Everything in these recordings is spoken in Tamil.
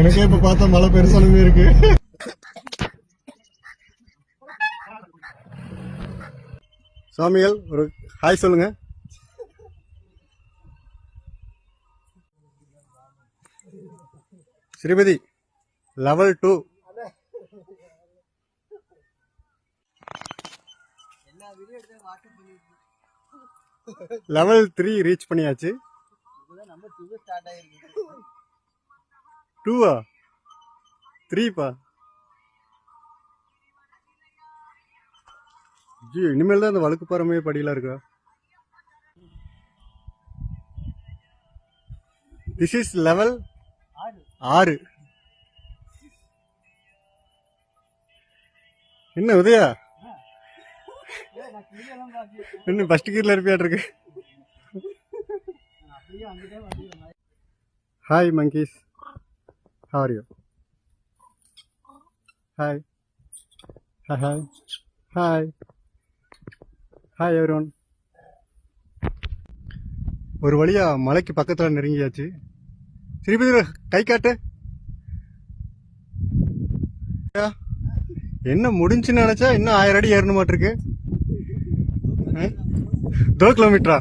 எனக்கே இப்ப பார்த்தா மழை பெருசாலுமே இருக்கு. சாமிகள் ஒரு ஹாய் சொல்லுங்க. Sripathi level two level three reach பண்ணியாச்சு. டூவா த்ரீப்பா ஜி இனிமேல் தான் அந்த வழுக்கு பறமே படியெல்லாம் இருக்கா? திஸ் இஸ் லெவல் ஆறு. என்ன உதயா? இன்னும் ஃபர்ஸ்ட் கீரில் இருப்பியாட்ருக்கு hi monkeys how are you? Hi hi hi hi hi everyone. ஒரு வழியா மலைக்கு பக்கத்தில் நெருங்கியாச்சு. ஸ்ரீபதி கை காட்டு. என்ன முடிஞ்சுன்னு நினைச்சா இன்னும் ஆயிரம் அடி ஏறணும் மாட்டிருக்கு. தோ கிலோமீட்டரா?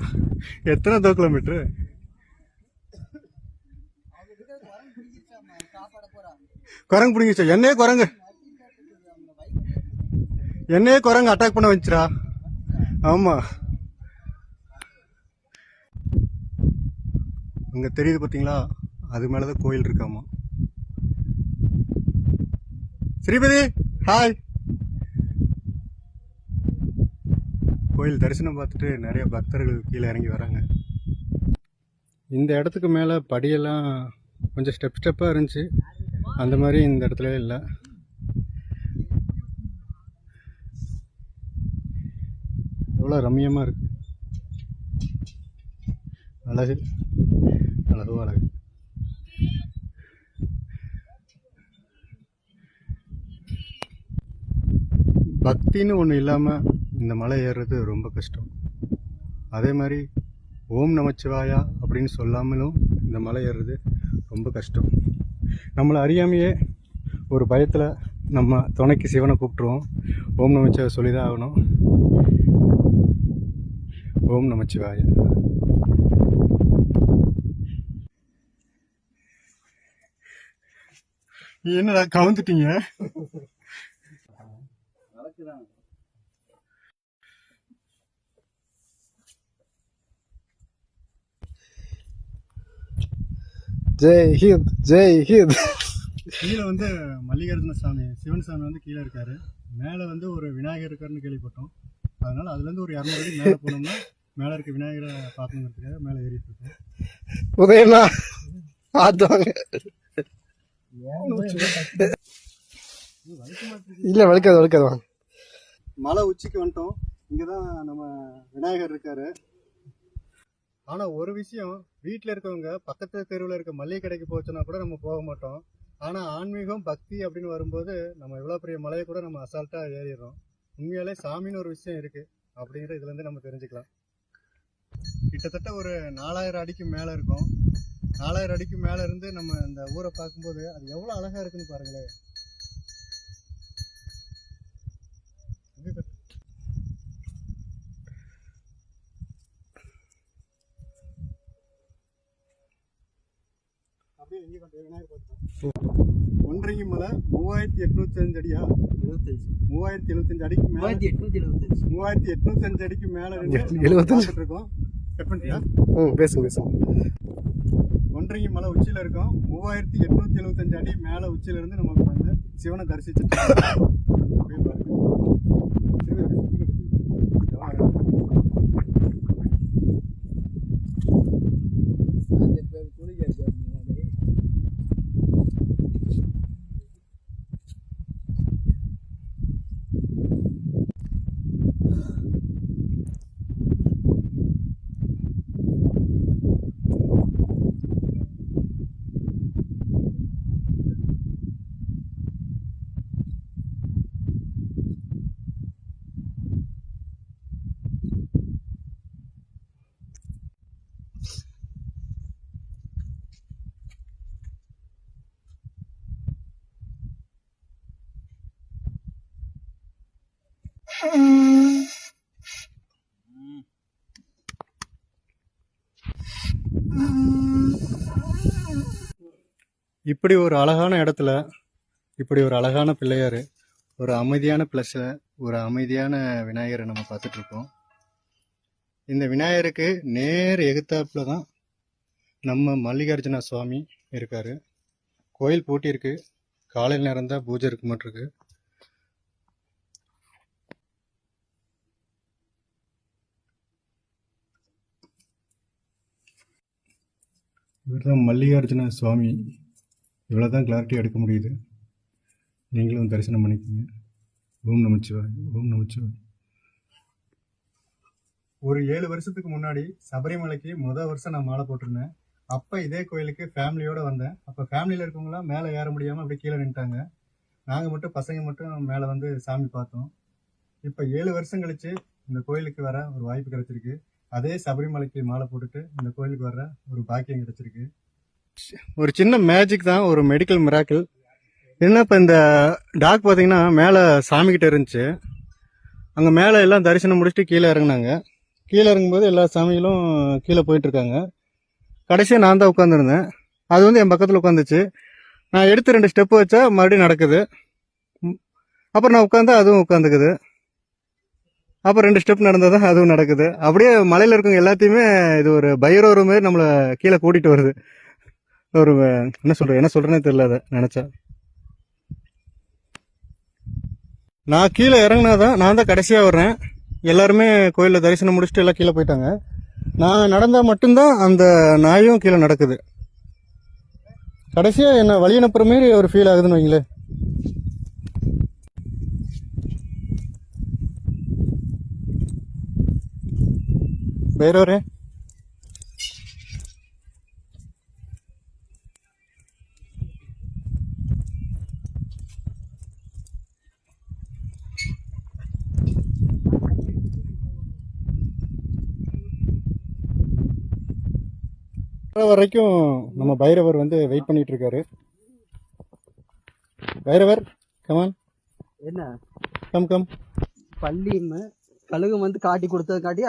எத்தனை தோ கிலோமீட்டரு? குரங்கு பிடிங்கிச்சா என்னையே குரங்கு. என்னையே குரங்கு அட்டாக் பண்ண வந்துச்சுரா ஆமா. அங்க தெரியுது பாத்தீங்களா? அது மேலதான் கோயில் இருக்காமா ஸ்ரீபதி ஹாய் கோயில் தரிசனம் பார்த்துட்டு நிறைய பக்தர்கள் கீழே இறங்கி வராங்க. இந்த இடத்துக்கு மேலே படியெல்லாம் கொஞ்சம் ஸ்டெப் ஸ்டெப்பாக இருந்துச்சு. அந்த மாதிரி இந்த இடத்துல இல்லை. எவ்வளோ ரம்மியமாக இருக்கு. அழகு. அழகு அழகு. பக்தின்னு ஒன்று இல்லாமல் இந்த மலை ஏறுறது ரொம்ப கஷ்டம். அதே மாதிரி ஓம் நமச்சிவாயா அப்படின்னு சொல்லாமலும் இந்த மலை ஏறுறது ரொம்ப கஷ்டம். நம்மளை அறியாமையே ஒரு பயத்தில் நம்ம துணைக்கு சிவனை கூப்பிட்ருவோம் ஓம் நமச்சிவாய சொல்லி தான் ஆகணும். ஓம் நமச்சிவாய. என்னடா கவுந்துட்டீங்க? ஜெய் ஹிந்த் ஜெய் ஹிந்த். கீழே வந்து மல்லிகார்ஜுன சாமி சிவன் சாமி வந்து கீழே இருக்காரு. மேலே வந்து ஒரு விநாயகர் இருக்காருன்னு கேள்விப்பட்டோம். அதனால அதுலேருந்து ஒரு இரநூறு அடி மேலே போனோம்னா மேலே இருக்க விநாயகரை பார்க்கணுங்கிறதுக்காக மேலே ஏறிட்டு இருக்கோம். உதயண்ணா பார்த்துவாங்க. இல்ல வழுக்காது வழுக்காது வாங்க. மலை உச்சிக்கு வந்துட்டோம். இங்கே தான் நம்ம விநாயகர் இருக்காரு. ஆனால் ஒரு விஷயம் வீட்டில் இருக்கவங்க பக்கத்து தெருவில் இருக்க மளிகை கடைக்கு போச்சுன்னா கூட நம்ம போக மாட்டோம். ஆனால் ஆன்மீகம் பக்தி அப்படின்னு வரும்போது நம்ம எவ்வளோ பெரிய மலையை கூட நம்ம அசால்ட்டாக ஏறிடுறோம். உண்மையாலே சாமின்னு ஒரு விஷயம் இருக்குது அப்படிங்கிற இதுலேருந்து நம்ம தெரிஞ்சுக்கலாம். கிட்டத்தட்ட ஒரு நாலாயிரம் அடிக்கு மேலே இருக்கும். நாலாயிரம் அடிக்கு மேலே இருந்து நம்ம இந்த ஊரை பார்க்கும்போது அது எவ்வளோ அழகாக இருக்குன்னு பாருங்களேன். அப்படியே எங்கே கொண்டு விநாயகர் பார்த்தோம் ஒன்றரை மலை மூவாயிரத்தி எட்நூத்தி அஞ்சு அடியா? மூவாயிரத்தி எழுபத்தஞ்சு அடிக்கு மேல மூவாயிரத்தி எட்நூத்தி அஞ்சு அடிக்கு மேல எழுபத்தஞ்சு. இருக்கோம் ம் பேசுங்க பேசுங்க. ஒன்றரை மலை உச்சியில இருக்கோம். மூவாயிரத்தி எட்நூத்தி எழுபத்தஞ்சு அடி மேல உச்சியில இருந்து நம்ம வந்து சிவனை தரிசிச்சுட்டு இப்படி ஒரு அழகான இடத்துல இப்படி ஒரு அழகான பிள்ளையார் ஒரு அமைதியான ப்ளஸ்ஸில் ஒரு அமைதியான விநாயகரை நம்ம பார்த்துட்ருக்கோம். இந்த விநாயகருக்கு நேர் எகுத்தாப்புல தான் நம்ம மல்லிகார்ஜுன சுவாமி இருக்கார். கோயில் பூட்டியிருக்கு. காலையில் நேரம் தான் பூஜை இருக்கு மாட்டிருக்கு இவர் தான் மல்லிகார்ஜுன சுவாமி. இவ்வளோ தான் கிளாரிட்டி எடுக்க முடியுது. நீங்களும் தரிசனம் பண்ணிக்கோங்க. ஓம் நமச்சிவாய் ஓம் நமச்சிவாய். ஒரு ஏழு வருஷத்துக்கு முன்னாடி சபரிமலைக்கு முதல் வருஷம் நான் மாலை போட்டிருந்தேன். அப்போ இதே கோயிலுக்கு ஃபேமிலியோடு வந்தேன். அப்போ ஃபேமிலியில் இருக்கவங்களாம் மேலே ஏற முடியாமல் அப்படியே கீழே நின்ட்டாங்க நாங்கள் மட்டும் பசங்க மட்டும் மேலே வந்து சாமி பார்த்தோம். இப்போ ஏழு வருஷம் கழித்து இந்த கோயிலுக்கு வர ஒரு வாய்ப்பு கிடைச்சிருக்கு. அதே சபரிமலைக்கு மாலை போட்டுட்டு இந்த கோயிலுக்கு வர ஒரு பாக்கியம் கிடைச்சிருக்கு. ஒரு சின்ன மேஜிக் தான் ஒரு மெடிக்கல் மிராக்கிள் என்ன இப்போ இந்த டாக் பார்த்தீங்கன்னா மேலே சாமிக்கிட்ட இருந்துச்சு. அங்கே மேலே எல்லாம் தரிசனம் முடிச்சுட்டு கீழே இறங்குனாங்க. கீழே இறங்கும்போது எல்லா சாமிகளும் கீழே போயிட்டுருக்காங்க. கடைசியாக நான் தான் உட்காந்துருந்தேன் அது வந்து என் பக்கத்தில் உட்காந்துச்சு. நான் எடுத்து ரெண்டு ஸ்டெப்பு வச்சா மறுபடியும் நடக்குது. அப்புறம் நான் உட்காந்தா அதுவும் உட்காந்துக்குது. அப்புறம் ரெண்டு ஸ்டெப் நடந்தால் தான் அதுவும் நடக்குது. அப்படியே மலையில் இருக்கவங்க எல்லாத்தையுமே இது ஒரு பைரவர் மாதிரி நம்மளை கீழே கூட்டிகிட்டு வருது. ஒரு என்ன சொல்கிறேன் என்ன சொல்கிறேனே தெரியல அதை நினச்சா. நான் கீழே இறங்குனாதான் நான் தான் கடைசியாக வர்றேன். எல்லாருமே கோயிலில் தரிசனம் முடிச்சுட்டு எல்லாம் கீழே போயிட்டாங்க. நான் நடந்தால் மட்டும்தான் அந்த நாயும் கீழே நடக்குது. கடைசியாக என்ன வழி அனுப்புகிற மாரி ஒரு ஃபீல் ஆகுதுன்னு வைங்களேன். வர வரைக்கும் நம்ம பைரவர் வந்து வெயிட் பண்ணிட்டு இருக்காரு பைரவர் கமான் என்ன கம் கம் பள்ளியும் கழுகு வந்து காட்டி கொடுத்தது காட்டி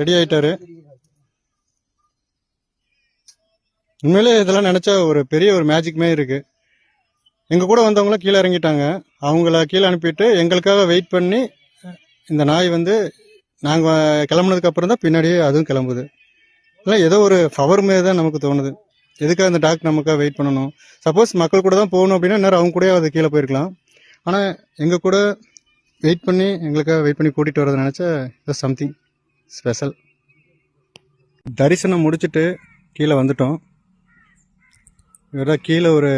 ரெடி ஆயிட்டாரு. உண்மையிலே இதெல்லாம் நினைச்சா ஒரு பெரிய ஒரு மேஜிக்மே இருக்கு. எங்க கூட வந்தவங்களும் கீழே இறங்கிட்டாங்க. அவங்கள கீழே அனுப்பிட்டு எங்களுக்காக வெயிட் பண்ணி இந்த நாய் வந்து நாங்கள் கிளம்புனதுக்கு அப்புறம் தான் பின்னாடியே அதுவும் கிளம்புது. இல்லை ஏதோ ஒரு பவர் மாரி தான் நமக்கு தோணுது. எதுக்காக அந்த டாக் நமக்காக வெயிட் பண்ணணும்? சப்போஸ் மக்கள் கூட தான் போகணும் அப்படின்னா நேரம் அவங்க கூட அது கீழே போயிருக்கலாம். ஆனால் எங்கள் கூட வெயிட் பண்ணி எங்களுக்காக வெயிட் பண்ணி கூட்டிகிட்டு வரதை நினச்சா இது சம்திங் ஸ்பெஷல் தரிசனம் முடிச்சுட்டு கீழே வந்துட்டோம். இவரா கீழே ஒரு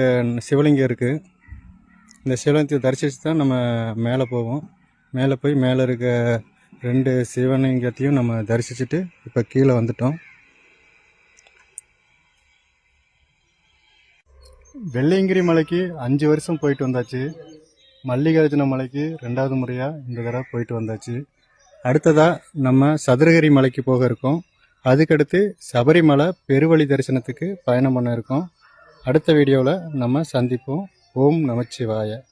சிவலிங்கம் இருக்குது இந்த சிவலிங்கத்தை தரிசித்து தான் நம்ம மேலே போவோம். மேலே போய் மேலே இருக்க ரெண்டு சிவலிங்கத்தையும் நம்ம தரிசிச்சுட்டு இப்போ கீழே வந்துட்டோம். வெள்ளையங்கிரி மலைக்கு அஞ்சு வருஷம் போயிட்டு வந்தாச்சு. மல்லிகார்ஜுன மலைக்கு ரெண்டாவது முறையாக இந்த தடவை போயிட்டு வந்தாச்சு. அடுத்ததாக நம்ம சதுரகிரி மலைக்கு போக இருக்கோம். அதுக்கடுத்து சபரிமலை பெருவழி தரிசனத்துக்கு பயணம் பண்ண இருக்கோம். அடுத்த வீடியோவில் நம்ம சந்திப்போம். ஓம் நமச்சிவாய.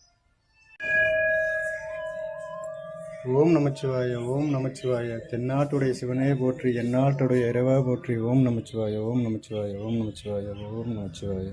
ஓம் நமச்சிவாய ஓம் நமச்சிவாய. தென்னாட்டுடைய சிவனே போற்றி எந்நாட்டுடைய இரவா போற்றி. ஓம் நமச்சிவாய ஓம் நமச்சிவாய ஓம் நமச்சிவாய ஓம் நமச்சிவாய.